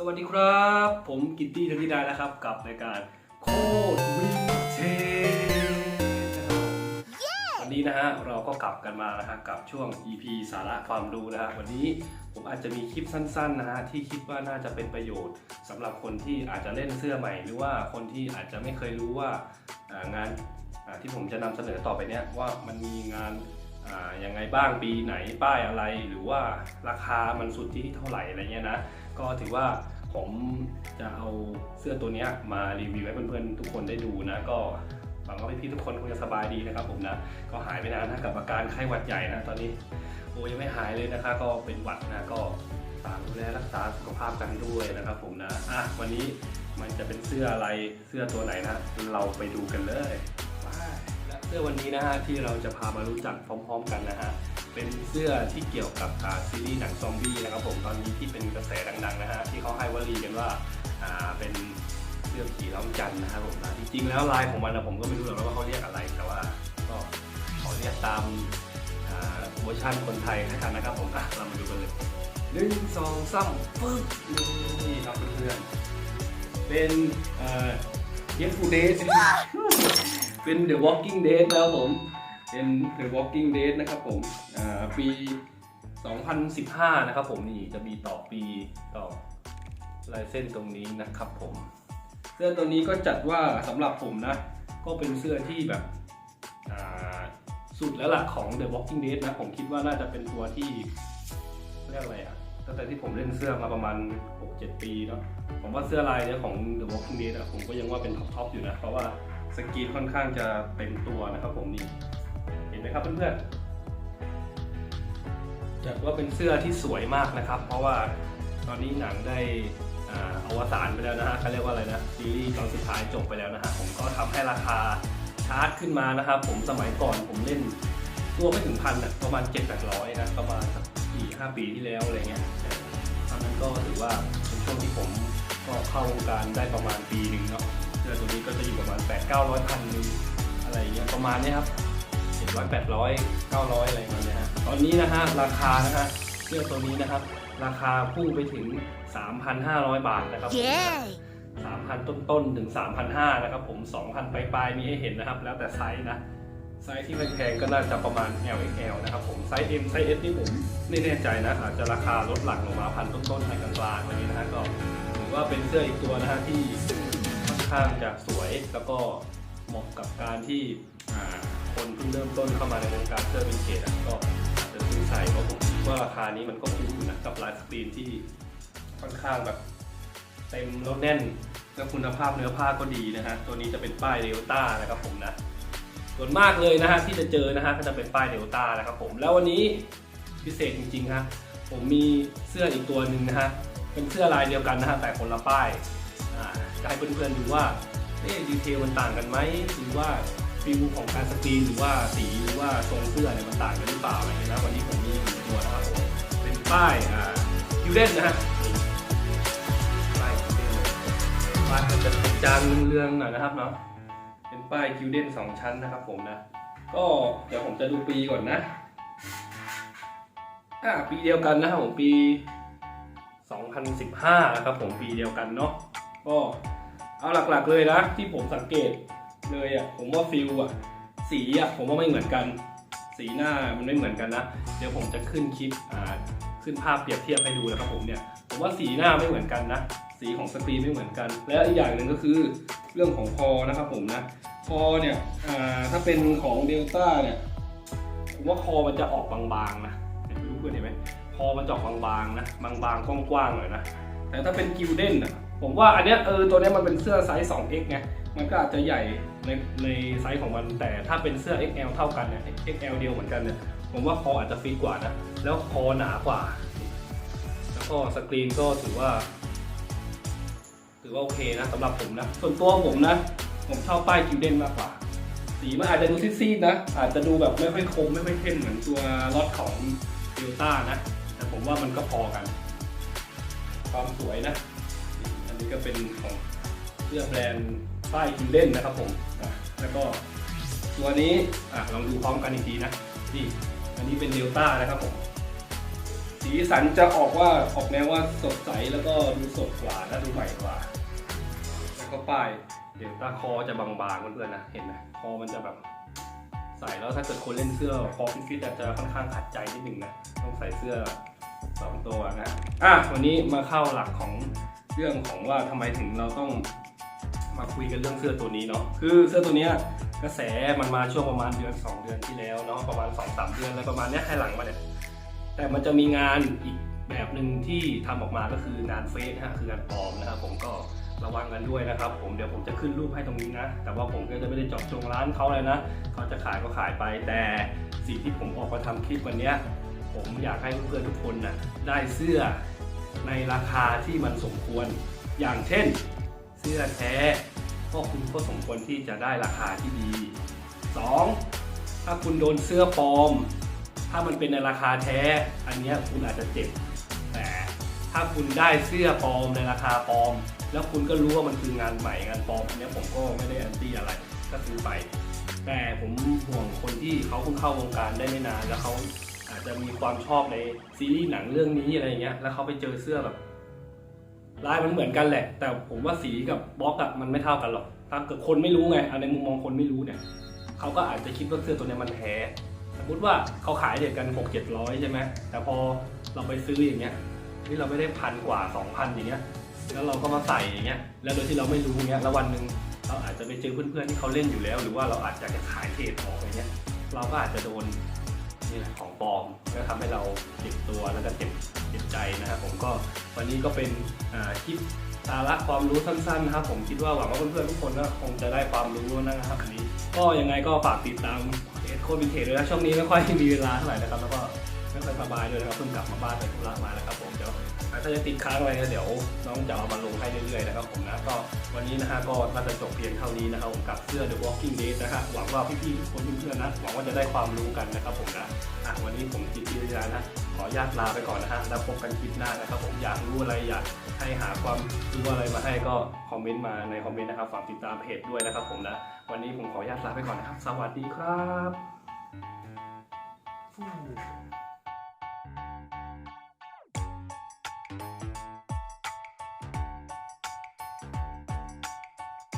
สวัสดีครับ ผมกิตตี้ธนิดานะครับ กับรายการโคตรวิเทนะครับวันนี้นะฮะเราก็กลับกันมานะฮะกับช่วง EP สาระความรู้นะฮะวันนี้ผมอาจจะมีคลิปสั้นๆนะฮะที่คิดว่าน่าจะเป็นประโยชน์สำหรับคนที่อาจจะเล่นเสื้อใหม่ หรือว่าคนที่อาจจะไม่เคยรู้ว่าอ่างานอ่าที่ผมจะนำเสนอต่อไปเนี้ยว่ามันมีงาน ยังไงบ้างปีไหนป้ายอะไรหรือว่าราคามันสุดที่เท่าไหร่อะไรเงี้ยนะก็ถือว่าผมจะเอาเสื้อตัวนี้มารีวิวให้เพื่อนๆทุกคนได้ดูนะก็หวังว่าพี่ๆทุกคนคงจะสบายดีนะครับผมนะก็หายไปนานนะกับอาการไข้หวัดใหญ่นะตอนนี้โอ้ยังไม่หายเลยนะคะ ก็เป็นหวัดนะก็ฝากดูแลรักษาสุขภาพกันด้วยนะครับผมนะอะวันนี้มันจะเป็นเสื้ออะไรเสื้อตัวไหนนะเราไปดูกันเลย เสื้อวันนี้นะฮะที่เราจะพามารู้จักพร้อม ๆ กันนะฮะเป็นเสื้อที่เกี่ยวกับซีรีส์หนังซอมบี้นะครับผมตอนนี้ที่เป็นกระแสดังๆนะฮะที่เขาให้วลีกันว่าอ่าเป็นเสื้อผีล้อมจันนะครับผมนะจริงๆแล้วลายของมันนะผมก็ไม่รู้หรอกว่าเขาเรียกอะไรแต่ว่าก็ขอเรียกตามอ่าเวอร์ชันคนไทยนะครับนะครับผมอะเรามาดูกันเลยหนึ่งสองสามปึ๊บนี่ครับเพื่อนๆเป็นเอ่อ Yes Food Days เเป็น The Walking Dead นะครับผม เป็น The Walking Dead นะครับผมอ่าปี 2015 นะครับผมนี่จะมีต่อปีต่อลายเส้นตรงนี้นะครับผม เสื้อตัวนี้ก็จัดว่าสำหรับผมนะ ก็เป็นเสื้อที่แบบสุดแล้วล่ะของ The Walking Dead นะ ผมคิดว่าน่าจะเป็นตัวที่เรียกอะไรอะตั้งแต่ที่ผมเล่นเสื้อมาประมาณ 6-7 ปีเนาะผมว่าเสื้อลายเนี้ยของ The Walking Dead อะผมก็ยังว่าเป็นท็อปๆอยู่นะ เพราะว่า สกรีนค่อนข้างจะเต็มตัวนะครับผมนี่เห็นไหมครับเพื่อนๆจัดว่าเป็นเสื้อที่สวยมากนะครับ เพราะว่าตอนนี้หนังได้อาวสานไปแล้วนะฮะเขาเรียกว่าอะไรนะซีรีส์ตอนสุดท้ายจบไปแล้วนะฮะผมก็ทำให้ราคาชาร์จขึ้นมานะครับผมสมัยก่อนผมเล่นตัวไม่ถึงพันอะประมาณ7 8 0 0นะประมาณสักสี่ห้าปีที่แล้วอะไรเงี้ยตอนนั้นก็ถือว่าเป็นช่วงที่ผมก็เข้าวงการได้ประมาณปีหนึ่งเนาะ อตัวนี้ก็จะอยู่ประมาณ 8 9 0 0พันนึงอะไรเงี้ยประมาณเนี้ยครับเจ็ดร้อยแปดร้อยเก้าร้อยอะไรประมาณเนี้ยฮะตอนนี้นะฮะราคานะฮะเสื้อตัวนี้นะครับ ราคาพุ่งไปถึง 3,500 บาทนะครับ Yay! 3,000 ต้นๆถึง 3,500นะครับผม 2,000 ปลายๆมีให้เห็นนะครับ แล้วแต่ไซส์นะไซส์ที่แพงๆก็น่าจะประมาณ L XL นะครับผมไซส์ M ไซส์ S นี่ผมไม่แน่ใจนะอาจจะราคาลดหลั่งลงมาพันต้นๆในกลางๆอะไรนี้นะฮะก็ถือว่าเป็นเสื้ออีกตัวนะฮะที่ค่อน ข้างจะสวย แล้วก็เหมาะกับการที่คนเพิ่งเริ่มต้นเข้ามาในวงการเสื้อวินเทจอะก็จะซื้อใส่เพราะผมคิดว่าราคานี้มันก็คุ้มอยู่นะกับลายสกรีนที่ค่อนข้างแบบเต็มแล้วแน่นแล้วคุณภาพเนื้อผ้าก็ดีนะฮะ ตัวนี้จะเป็นป้ายเดลต้านะครับผมนะ ส่วนมากเลยนะฮะที่จะเจอนะฮะก็จะเป็นป้ายเดลต้านะครับผม แล้ววันนี้พิเศษจริงๆฮะผมมีเสื้ออีกตัวหนึ่งนะฮะ เป็นเสื้อลายเดียวกันนะฮะแต่คนละป้าย จะให้เพื่อนๆดูว่าเอ๊ดีเทลมันต่างกันไหมหรือว่าฟิลของการสกรีนหรือว่าสีหรือว่าทรงเสื้อเนี่ยมันต่างกันหรือเปล่าอะไรเงี้ยนะวันนี้ผมมีตัวนะครับผมเป็นป้ายอ่าคิวเดนนะฮะป้ายคิวเดนเลยป้ายมันจะจางเรืองๆหน่อยนะครับเนาะเป็นป้ายคิวเดนสองชั้นนะครับผมนะก็เดี๋ยวผมจะดูปีก่อนนะอ่าปีเดียวกันนะครับผมปี 2015 นะครับผมปีเดียวกันเนาะ ก็เอาหลักๆเลยนะที่ผมสังเกตเลยอะผมว่าฟิลอะสีอะผมว่าไม่เหมือนกัน สีหน้ามันไม่เหมือนกันนะ เดี๋ยวผมจะขึ้นคลิปอ่าขึ้นภาพเปรียบเทียบให้ดูนะครับผมเนี่ยผมว่าสีหน้าไม่เหมือนกันนะ สีของสกรีนไม่เหมือนกัน และอีกอย่างหนึ่งก็คือเรื่องของคอนะครับผมนะคอเนี่ยอ่าถ้าเป็นของเดลต้าเนี่ยผมว่าคอมันจะออกบางๆนะไม่รู้เพื่อนเห็นไหมคอมันจะออกบางๆนะบางๆกว้างๆหน่อยนะแต่ถ้าเป็นกิลเด้นอะ ผมว่าอันเนี้ยเออตัวเนี้ยมันเป็นเสื้อไซส์ 2x ไง มันก็อาจจะใหญ่ในในไซส์ของมัน แต่ถ้าเป็นเสื้อ XL เท่ากันเนี่ย XL เดียวเหมือนกันเนี่ย ผมว่าคออาจจะฟิตกว่านะ แล้วคอหนากว่า แล้วก็สกรีนก็ถือว่า ถือว่าโอเคนะสำหรับผมนะ ส่วนตัวผมนะ ผมชอบป้ายกิลเด้นมากกว่า สีมันอาจจะดูซีดๆนะ อาจจะดูแบบไม่ค่อยคมไม่ค่อยเข้มเหมือนตัวล็อตของเดลต้านะ แต่ผมว่ามันก็พอกัน ความสวยนะ ก็เป็นของเสื้อแบรนด์ป้ายคิวเล่นนะครับผมแล้วก็ตัวนี้อะลองดูพร้อมกันอีกทีนะนี่อันนี้เป็นเดลต้านะครับผมสีสันจะออกว่าออกแนวว่าสดใสแล้วก็ดูสดกว่าและดูใหม่กว่า แล้วก็ป้ายเดี๋ยวตาคอจะบางๆเพื่อนๆนะเห็นไหมคอมันจะแบบใส่แล้วถ้าเกิดคนเล่นเสื้อคอฟิตๆอาจจะค่อนข้างขัดใจนิดหนึ่งนะต้องใส่เสื้อสองตัวนะอะวันนี้มาเข้าหลักของ เรื่องของว่าทำไมถึงเราต้องมาคุยกันเรื่องเสื้อตัวนี้เนาะคือเสื้อตัวเนี้ยกระแสมันมาช่วงประมาณเดือน 2 เดือนที่แล้วเนาะประมาณ2อสเดือนอะไรประมาณเนี้ยให้หลังมาเนี่ยแต่มันจะมีงานอีกแบบหนึ่งที่ทำออกมาก็คืองานเฟซฮะคืองานปลอมนะครับผมก็ระวังกันด้วยนะครับ ผมเดี๋ยวผมจะขึ้นรูปให้ตรงนี้นะ แต่ว่าผมก็จะไม่ได้เจาะจงร้านเขาเลยนะเขาจะขายก็ขายไป แต่สิ่งที่ผมออกมาทำคลิปวันเนี้ยผมอยากให้เพื่อนๆทุกคนนะได้เสื้อ ในราคาที่มันสมควร อย่างเช่น เสื้อแท้ก็คุณก็สมควรที่จะได้ราคาที่ดี 2. ถ้าคุณโดนเสื้อปลอม ถ้ามันเป็นในราคาแท้ อันนี้คุณอาจจะเจ็บ แต่ถ้าคุณได้เสื้อปลอมในราคาปลอม แล้วคุณก็รู้ว่ามันคืองานใหม่งานปลอมอันนี้ผมก็ไม่ได้แอนตี้อะไรก็ซื้อไป แต่ผมห่วงคนที่เขาเพิ่งเข้าวงการได้ไม่นานแล้วเขา อาจจะมีความชอบในซีรีส์หนังเรื่องนี้อะไรเงี้ยแล้วเขาไปเจอเสื้อแบบลายมันเหมือนกันแหละ แต่ผมว่าสีกับบล็อกอะมันไม่เท่ากันหรอกถ้าเกิดคนไม่รู้ไงอันในมุมมองคนไม่รู้เนี่ยเขาก็อาจจะคิดว่าเสื้อตัวนี้มันแท้สมมติว่าเขาขายเด็ดกันหกเจ็ดร้อยใช่ไหมแต่พอเราไปซื้ออย่างเงี้ยที่เราไม่ได้พันกว่าสองพันอย่างเงี้ยแล้วเราก็มาใส่อย่างเงี้ยแล้วโดยที่เราไม่รู้เงี้ยแล้ววันหนึ่งเราอาจจะไปเจอเพื่อนๆที่เขาเล่นอยู่แล้ว หรือว่าเราอาจจะจะขายเทรดออกอย่างเงี้ยเราก็อาจจะโดน นี่แหละของปลอมก็ทำให้เราเจ็บตัวแล้วก็เจ็บเจ็บใจนะครับผมก็วันนี้ก็เป็นคลิปสาระความรู้สั้นๆนะครับ ผมคิดว่าหวังว่าเพื่อนๆทุกคนก็คงจะได้ความรู้นะครับอันนี้ก็ยังไงก็ฝากติดตามเพจโคบินเทจด้วยนะช่วงนี้ไม่ค่อยมีเวลาเท่าไหร่นะครับแล้วก็ไม่ค่อยสบายด้วยนะครับเพิ่งกลับมาบ้านไปธุระมานะครับผมเดี๋ยว ถ้าจะติดค้างอะไรก็เดี๋ยวน้องจะเอามาลงให้เรื่อยๆนะครับผมนะก็วันนี้นะฮะก็น่าจะจบเพียงเท่านี้นะครับผมกับเสื้อ The Walking Dead นะฮะหวังว่าพี่ๆทุกคนเพื่อนๆนะหวังว่าจะได้ความรู้กันนะครับผมนะอะวันนี้ผมจิตวิทยานะขออนุญาตลาไปก่อนนะฮะแล้วพบกันคลิปหน้านะครับผมอยากรู้อะไรอยากให้หาความรู้อะไรมาให้ก็คอมเมนต์มาในคอมเมนต์นะครับฝากติดตามเพจด้วยนะครับผมนะวันนี้ผมขออนุญาตลาไปก่อนนะครับ สวัสดีครับ